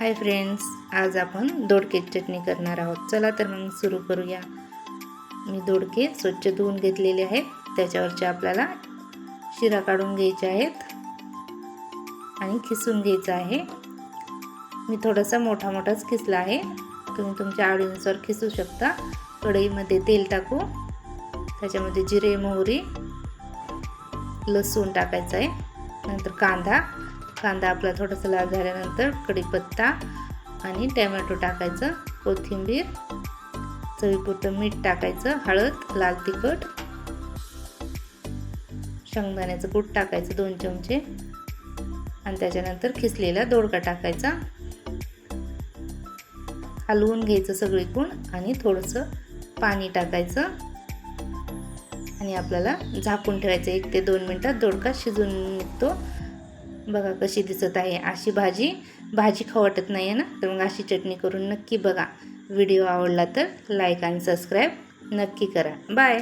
Hi friends आज आपण दोडकेची चटणी करणार आहोत. चला तर मग सुरू करूया. मी दोडके स्वच्छ धुवून घेतलेले आहेत. त्याच्यावरचे आपल्याला शिरा काढून घ्यायचे आहेत आणि खिसून घ्यायचं आहे. मी थोडासा मोठा मोठाच खिसला आहे. तुम्ही तुमच्या आवडीनुसार खिसू शकता. कढईमध्ये तेल टाकू. त्याच्यामध्ये जिरे मोहरी लसूण टाकायचं आहे. नंतर कांदा. कांदा आपला थोडासा लाल झाल्यानंतर कढीपत्ता आणि टॅमॅटो टाकायचं कोथिंबीर चवीपुरतं मीठ टाकायचं हळद लाल तिखट शेंगदाण्याचं कूट टाकायचं दोन चमचे आणि त्याच्यानंतर खिसलेला दोडका टाकायचा. हलवून घ्यायचं सगळीकून आणि थोडंसं पाणी टाकायचं. आणि आपल्याला झाकून ठेवायचं एक ते दोन मिनटात दोडका शिजून निघतो. बघा कशी दिसत आहे. अशी भाजी भाजी खाऊ वाटत नाही आहे ना? तर मग अशी चटणी करून नक्की बघा. व्हिडिओ आवडला तर लाईक आणि सबस्क्राईब नक्की करा. बाय